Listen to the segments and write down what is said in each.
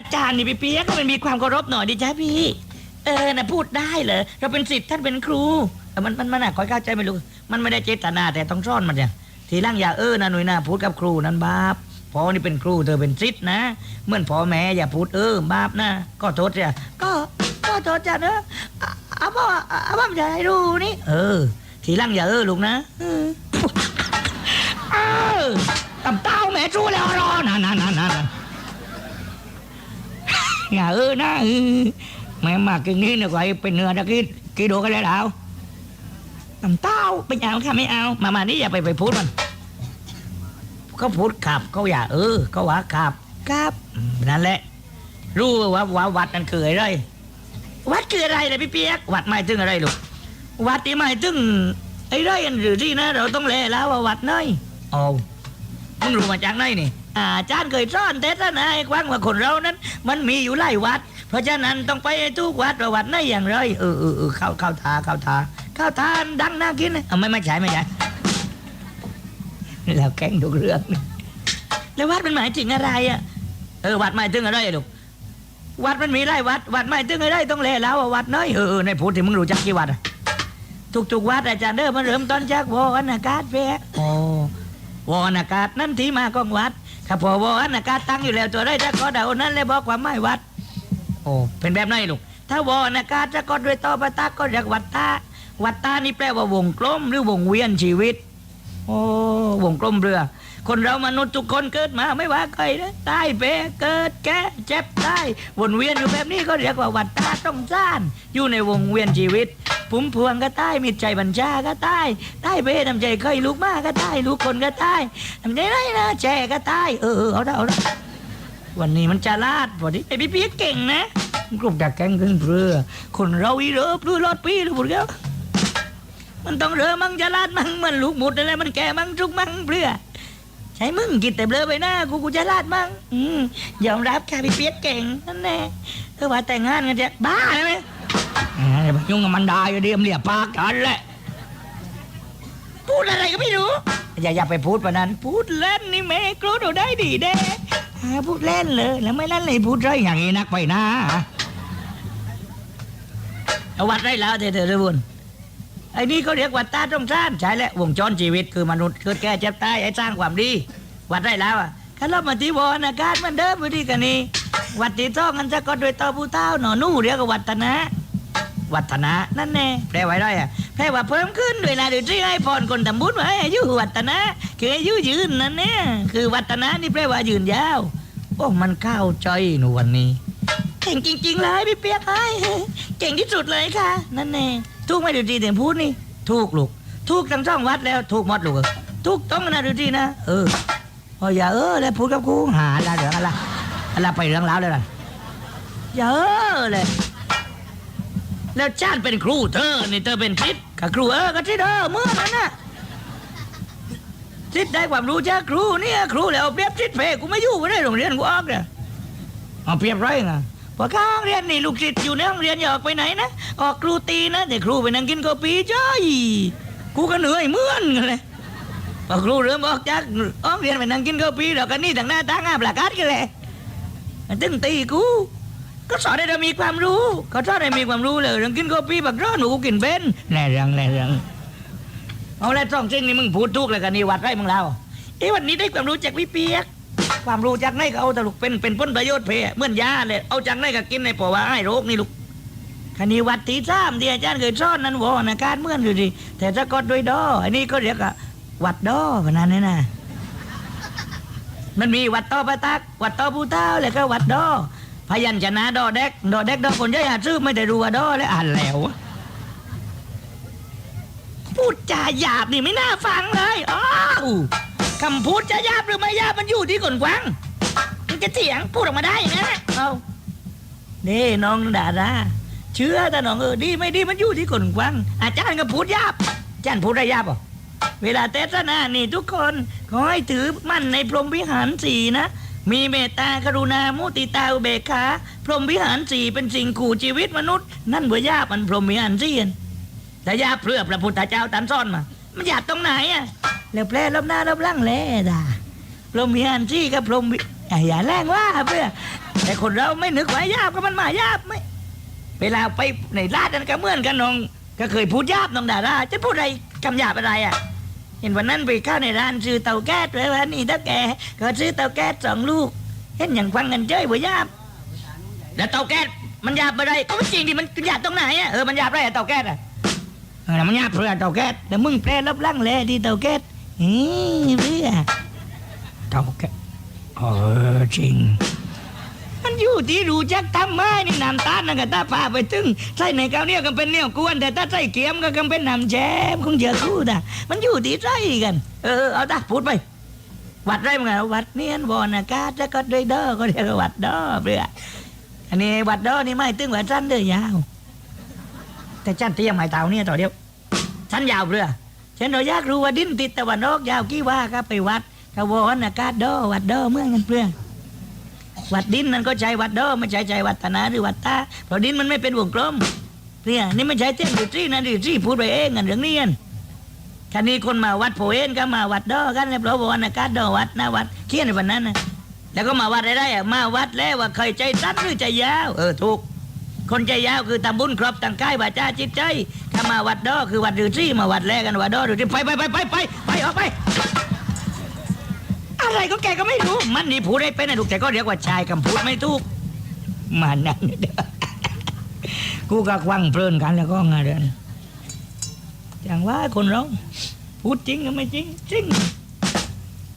อาจารย์นี่พี่เปียกก็มันมีความเคารพหน่อยดิจ้าพี่ เออนะพูดได้เหรอเราเป็นศิษย์ท่านเป็นครูแต่มันมันมันอะคอยเข้าใจไม่รู้ มันไม่ได้เจตนาแต่ต้องซ่อนมันเนี่ยทีหล่างอย่าเออนะหน่วยหน้าพูดกับครูนั้นบาปพอนี่เป็นครูเธอเป็นศิษย์นะเหมื่อนพ่อแม่อย่าพูดเออบาปนะก็โทษจ้ะก็ก็โทษจ้ะเนอะอะอาพ่ออาพ่อจะให้รู้นี่ เออ ทีหล่างอย่าเออลูกนะเออเออตำเต้าแม่ชู้แล้วรอนะนะนะนะนะ อย่าเออนะเออแม่มากินนี้เนี่ยก็ให้เป็นเนื้อตะกี้กี่โดกันแล้วน้ำเต้าไม่เอาค่ะไม่เอา มามานี่อย่าไปไปพูดมันเขาพูดขับเขาอย่าเออเขาว่าขับครับอืมนั่นแหละ รู้ว่าว่าวัดนั่นคืออะไรวัดคืออะไรเลยพี่เปียกวัดหมายถึงอะไรลูกวัดที่หมายถึงไอ้ไรอันหรือที่นะ เราต้องแลแล้วว่าวัดไหนโอ้มึงรู้มาจากไหนนี่ อาจารย์เคยสอนเทศนาให้ฟังว่าคนเรานั้น มันมีอยู่หลายวัด เพราะฉะนั้นต้องไปทุกวัดว่าวัดไหนอย่างไรเออเออเออเข้าเข้าทาเข้าทาเข้าทานดังน่ากินนะเอาไม่ไม่ใช่ไม่ใช่แล้วแก้งทุกเรื่อง แล้ววัดมันหมายถึงอะไรอะเออวัดหมายถึงอะไรลูกวัดมันมีหลายวัด วัดหมายถึงอะไรต้องเล่แล้วว่าวัดน้อยเออในพูดที่มึงรู้จักกี่วัดอะทุกๆวัดอาจารย์เด้อมันเริ่มต้นจากวอนอากาศแพะโอ้วอนอากาศนั่นที่มาของวัด ข้าพอวอนอากาศตั้งอยู่แล้วตัวได้ถ้าก็เดานั้นเลยบอกความหมายวัด โอ้เป็นแบบไหนลูกถ้าวอนอากาศจะก็ด้วยต่อปะตักก็เรียกวัดตาวัดตานี่แปลว่าวงกลมหรือวงเวียนชีวิต โอ้วงกลมเรือ คนเรามนุษย์ทุกคนเกิดมาไม่ว่าใครนะตายไปเกิดแก่เจ็บตายวนเวียนอยู่แบบนี้ก็เรียกว่าวัดตาต้องซ่านอยู่ในวงเวียนชีวิตผุมพวงก็ตายมิตรใจบัญชาก็ตายตายเบทำใจเคยลูกมาก็ตายลูกคนก็ตายทำใจไรนะแจก็ตายเออเออเอาละเอาละวันนี้มันจะลาดพอดีไอ้พี่เปียกเก่งนะกลุ่มดักแกงขึ้นเรือคนเราอีเรือเรือรอดปีหรือบุญเก้ามันต้องเรือมั่งจะลาดมั่งมันลูกหมดอะไรมันแก่มั่งทุกมั่งเรือ ใช้มึงกินแต่เบลอไปหน้ากูกูจะลาดมั่งอืมยอมรับค่ะพี่เปียกเก่งนั่นแน่เออว่าแต่งงานกันจะบ้าไหมอ่าอย่าไปยุ่งกับมันได้อย่าเดียมเรียปากกันแหละ พูดอะไรก็ไม่รู้ อย่าอย่าไปพูดปะนั้น พูดเล่นนี่แม่กรู้ดูได้ดีเด้อ่าพูดเล่นเลย แล้วไม่เล่นเลยพูดไรอย่างนี้นักไปนะเอาวัดไรแล้วเธอเธอเธอบุญ ไอ้นี่เขาเรียกวัดตาต้องสร้างใช่แล้ววงจรชีวิตคือมนุษย์เกิดแก่เจ็บตายให้สร้างความดี วัดได้แล้วอะข้าเรามาที่วอนอากาศมันเดิมไปที่กันนี่วัดที่ต้องกันจะก็โดยต่อผู้เต้าหนอนู่เรียกว่าวัฒนะ วัฒนะนั่นแน่แปลไว้ได้อะแปลว่าเพิ่มขึ้นเวลาเดี๋ยวที่ให้พรคนทำบุญไว้อายุวัฒนะคืออายุยืนนั่นเนี่ยคือวัฒนะนี่แปลว่ายืนยาวโอ้มันเข้าใจหนูวันนี้เก่งจริงๆเลยพี่เปียกไอ้เก่งที่สุดเลยค่ะ นั่นแน่ ถูกไหมดูดีเดี๋ยวพูดนี่ ถูกลูก ถูกทั้งสองวัดแล้ว ถูกหมดลูกเอ้ยถูกต้องนะดูดีนะ เออพออย่าเออแล้วพูดกับกูหาอะไรเดี๋ยวอะไรอะไรไปเรื่องราวเลยล่ะอย่าเออเลย แล้วจ้านเป็นครูเธอนี่เธอเป็นทิศกับครูเออกับทิศเออเมื่อนั้นน่ะทิศได้ความรู้จากครูเนี่ยครูแล้วเปรียบทิศเพกูไม่อยู่ไม่ได้โรงเรียนกูออกเนี่ยเอาเปรียบไรไง พอข้างเรียนนี่ลูกศิษย์อยู่ในห้องเรียนอย่าออกไปไหนนะ ออกครูตีนะแต่ครูไปนั่งกินกาแฟจ้อยกูก็เหนื่อยเหมือนกันเลยพอครูเริ่มออกจากห้องเรียนไปนั่งกินกาแฟแล้วก็นี่ต่างหน้าต่างอาปลากาศกันเลยมันตึงตีกู ก็สอนให้เรามีความรู้เขาสอนให้มีความรู้เลยเรื่องกินกาแฟบักร้อนหนูกินเป็นแน่เรื่องแน่เรื่องเอาแล้วสองสิ่งนี้มึงพูดถูกเลยกันนี่วัดไรมึงเล่าเอ้วันนี้ได้ความรู้จากพี่เปียก ความรู้จากไหนก็เอาแต่ลูกเป็นเป็นพ้นประโยชน์เพเหมือนยาเลยเอาจากไหนก็กินในเพราว่าไอ้โรคนี่ลูกคันนี้วัดที่สามที่อาจารย์เคยสอนนั้นวอนะการเมื่อนอยู่ดิแต่ถ้าก็ด้วยดออันนี้ก็เรียกว่าวัดดอพนันนี่นะมันมีวัดต่อประตัก วัดต่อผู้เท้าแล้วก็วัดดอพยัญชนะดอเด็กดอเด็กดอคนเยอะอาซื้อไม่ได้รู้ว่าดอแล้วอ่านแล้ว พูดจาหยาบนี่ไม่น่าฟังเลยอ้าว คำพูดจะหยาบหรือไม่หยาบมันอยู่ที่คนฟังมันจะเถียงพูดออกมาได้อย่างนั้นน่ะเอานี่น้องดาราเชื่อแต่น้องเออดีไม่ดีมันอยู่ที่คนฟัง อาจารย์ก็พูดหยาบอาจารย์พูดได้หยาบเหรอเวลาเทศนานี่ทุกคนขอให้ถือมั่นในพรหมวิหารสีนะ มีเมตตากรุณามุติตาอุเบกขาพรหมวิหารสีเป็นสิ่งขู่ชีวิตมนุษย์ นั่นเบื่อยาบมันพรหมวิหารสีนแต่ยาเพื่อพระพุทธเจ้าตันซ่อนมา มันหยาบตรงไหนอะ แล้วแปรลบหน้าลบหลังแลด่าพรหมวิหารสี่กับพรหมวิอย่าแรงว่าเพื่อแต่คนเราไม่นึกว่ายาบก็มันมายาบไหมเวลาไปในลาดนั้นก็เหมือนกันน้อง ก็เคยพูดยาบน้องดาราจะพูดอะไรคำหยาบอะไรอะ เห็นวันนั้นไปเข้าในร้านซื้อเตาแก๊สเลยวันนี้ถ้าแกก็ซื้อเตาแก๊สสองลูก เห็นอย่างฟังกันเจ้ยบ่ยาบแล้วเตาแก๊สมันหยาบอะไรก็ไม่จริงดิมันหยาบตรงไหนอะเออมันหยาบอะไรเตาแก๊สอะเออมันหยาบเพื่อเตาแก๊สแต่มึงแปลรับล่างแลที่เตาแก๊ส อีเพื่อเตาแก๊สเออจริง มันอยู่ที่รู้จักทำไม้นี่น้ำตาลนั่นก็ตาปลาไปถึงใส่ในข้าวเนียก็เป็นเนียวกวน แต่ถ้าใส่เกี๊ยมก็กำเป็นน้ำแช่คงเจอคู่นะมันอยู่ที่ใส่กัน เออเอาตาพูดไป วัดไรมึงไงวัดเนียนบอนอากาศแล้วก็ด้วยเด้อก็เรียกว่าวัดเด้อเพื่ออันนี้วัดเด้อนี่ไม่ตึงวัดสั้นเด้อยาว แต่จันเตี้ยไม้เต่าเนี่ยต่อเดียวสั้นยาวเรือ เช่นเราอยากรู้ว่าดินติดตะวันออกยาวกี่ว่าก็ไปวัดกะวอนอากาศดอวัดดอเมืองกันเพื่อวัดดินนั่นก็ใช้วัดดอไม่ใช่ใจวัดตนาหรือวัดตาเพราะดินมันไม่เป็นวงกลมเนี่ยนี่ไม่ใช่เตี้ยนดิทรีนะดิทรีพูดไปเองกันเรื่องนี้กันคันนี้คนมาวัดโพเอนก็มาวัดดอกันเลยเพระว่าวันอากาศดอวัดหนะวัดเขียนในวันนั้นนะแล้วก็มาวัดได้ได้มาวัดแล้วว่าเคยใจสั้นหรือใจยาว เออถูกคนใจยาวคือทำบุญครบตั้งกายวาจาจิตใจถ้ามาวัดดอคือวัดดิทรีมาวัดแรกกันวัดดอดิทรีไปไปไปไปไปไปออกไป อะไรก็แกก็ไม่รู้ มันนี่พูดได้เป็นนะลูกแต่ก็เรียกว่าชายคำพูดไม่ถูกมันนั่นเด้อกูก็ควังเพลินกันแล้วก็งานเดินอย่างว่าคนเราพูดจริงก็ไม่จริงจริง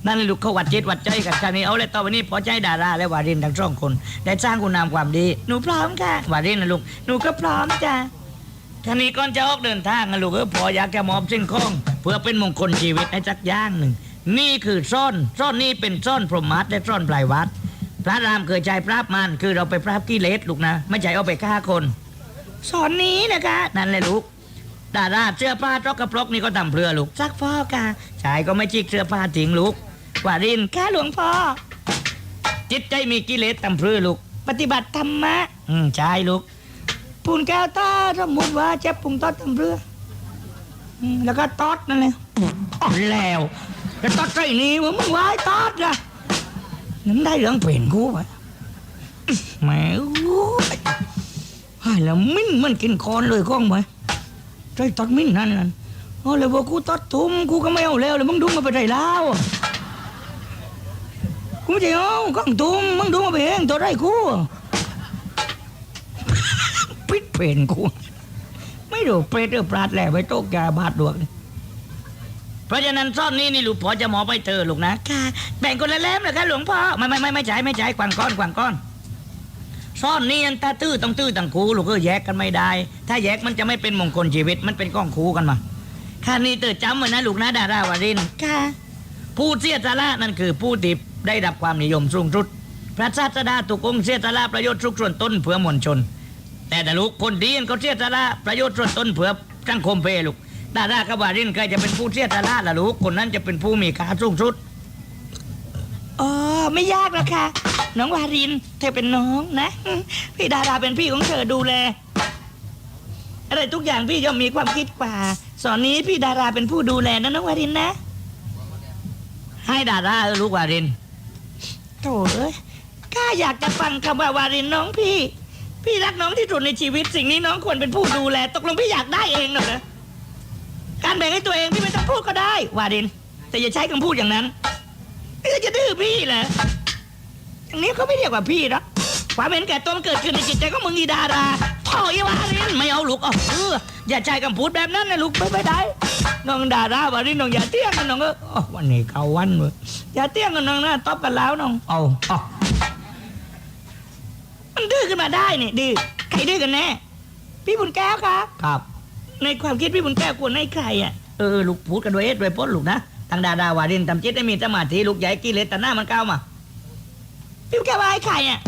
นั่นละลูกเขาวัดจิตวัดใจกันครานี้เอาเลยต่อไปนี้พอใจดาราและวารินทั้งสองคน ได้สร้างคุณงามความดี หนูพร้อมค่ะวารินนะลูกหนูก็พร้อมจ้ะ ท่านี้ก่อนจะออกเดินทางนะลูกเออพออยากจะมอบสิ่งของเพื่อเป็นมงคลชีวิตให้สักอย่างหนึ่ง นี่คือซ่อนซ่อนนี่เป็นซ่อนพรหมัดและซ่อนปลายวัด พระรามเคยใช้ปราบมันคือเราไปปราบกิเลสลูกนะ ไม่ใช่เอาไปฆ่าคนสอนนี้นะคะ นั่นแหละลูกดาราเสื้อผ้าตรอกกระปรกนี่ก็ทำเพื่อลูกซักฟอกค่ะชายก็ไม่จิกเสื้อผ้าทิ้งลูกกว่ารินข้าหลวงพ่อจิตใจมีกิเลสทำเพื่อลูก ปฏิบัติธรรมะ อืมใช่ลูก ปูนแก้วตาสมมติว่าจะปรุงตอดทำเพื่ออืมแล้วก็ตอดนั่นเลยอ๋อแล้วแล้วตอดใจนี้ว่ามึงวายตอดอะนั่นได้เรื่องเปลี่ยนกูไปแหมโอ้ยให้แล้วมิ้นมันกินคอนเลยก้องไปใจตอดมิ้นนั่นนั่นโอ้เลยว่ากูตอดทุ่มกูก็ไม่เอาแล้วเลยมึงดุงมาไปไหนแล้ว กูไม่ใช่เอาก้องทุ่มมึงดุงมาไปเองตัวไรกูปิด เพนกูไม่รู้เปรตหรือปราดแหล่ไปโตกยาบาดดวงเพราะฉะนั้นซ่อนนี้นี่ลูกพ่อจะหมอไปเธอลูกนะค่ะแบ่งคนละเล่มเลยค่ะหลวงพ่อไม่ไม่ไม่ไม่ใช่ไม่ใช่กวางก้อนกวางก้อนซ่อนนี่อันตาตื้อต้องตื้อต่างคูลูกก็แยกกันไม่ได้ ถ้าแยกมันจะไม่เป็นมงคลชีวิตมันเป็นก้องคูกันมาค่านี้เตอจำไว้นะลูกนะดาราวารินค่ะผู้เสียสละนั่นคือผู้ที่ได้รับความนิยมสูงสุด พระศาสดาตุกองเสียสละประโยชน์สุขส่วนต้นเพื่อมวลชน แต่แต่ลูกคนดีเขาเสียสละประโยชน์ส่วนตนเพื่อสังคมเพลูกดารากับวารินใครจะเป็นผู้เสียสละล่ะลูกคนนั้นจะเป็นผู้มีค่าสูงสุดอ๋อไม่ยากหรอกค่ะน้องวาริน เธอเป็นน้องนะ พี่ดาราเป็นพี่ของเธอดูแลอะไรทุกอย่างพี่ย่อมมีความคิดกว่า สอนนี้พี่ดาราเป็นผู้ดูแลนะน้องวารินนะ ให้ดาราเออลูกวารินโถเอ้ยข้าอยากจะฟังคำว่าวารินน้องพี่ พี่รักน้องที่สุดในชีวิตสิ่งนี้น้องควรเป็นผู้ดูแล ตกลงพี่อยากได้เองเหรอการแบ่งให้ตัวเองพี่ไม่ต้องพูดก็ได้ วาริน แต่อย่าใช้คำพูดอย่างนั้นพี่จะดื้อพี่เหรออย่างนี้เขาไม่เรียกว่าพี่หรอกความเห็นแก่ตัวมันเกิดขึ้นในจิตใจของมึงอีดาราพ่ออีวารินไม่เอาลูกเอาเอออย่าใช้คำพูดแบบนั้นนะลูกไม่ได้น้องดาราวารินน้องอย่าเตี้ยงกันน้องเออวันนี้เขาวันเว้ยอย่าเตี้ยงกันน้องนะตบกันแล้วน้องเอาเอา มันดื้อขึ้นมาได้เนี่ยดื้อใครดื้อกันแน่ พี่บุญแก้วครับครับ ในความคิดพี่บุญแก้วควรให้ใครอะเออลูกพูดกันด้วยเอสด้วยพ้นลูกนะทางดาดาวารินทำจิตให้มีสมาธิลูกใหญ่กิเลสแต่หน้ามันก้าวมาพี่บุญแก้วว่าให้ใครอะ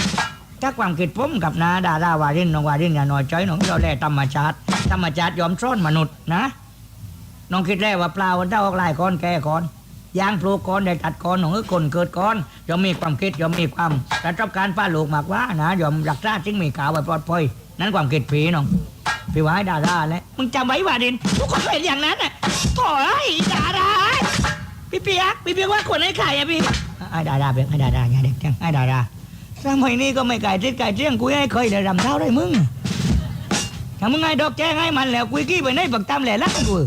ถ้าความคิดผมกับนาดาราวารินน้องวารินอย่าน้อยใจน้องเราแลธรรมชาติธรรมชาติยอมซ่อนมนุษย์นะน้องคิดแล้วว่าเปล่าวันเจ้าออกลายก้อนแก่ก้อน ยางปลูก้อนได้ตัดก้อนของคนเกิดก้อนยอมมีความคิดย่อมมีความกระทบการป้าลูกมากว่านะย่อมรักษาสิ่งมีข่าวไว้ปลอดภัยนั่นความคิดผีน้องพี่ว่าให้ดาราแล้วมึงจำไว้ว่าดินทุกคนเป็นอย่างนั้นน่ะถอ้ดาราพี่เปียกพี่เปียกว่าควรให้ใครอะพี่ให้ดาราเปียกให้ดาราไงเด็กจังให้ดาราสมัยนี้ก็ไม่ไก่ติดไก่เจียงกูให้เคยได้รำเท้าได้มึงถ้ามึงไงดอกแจ้งให้มันแล้วกุยกี้ไปไหนปักตามแหล่ลักกู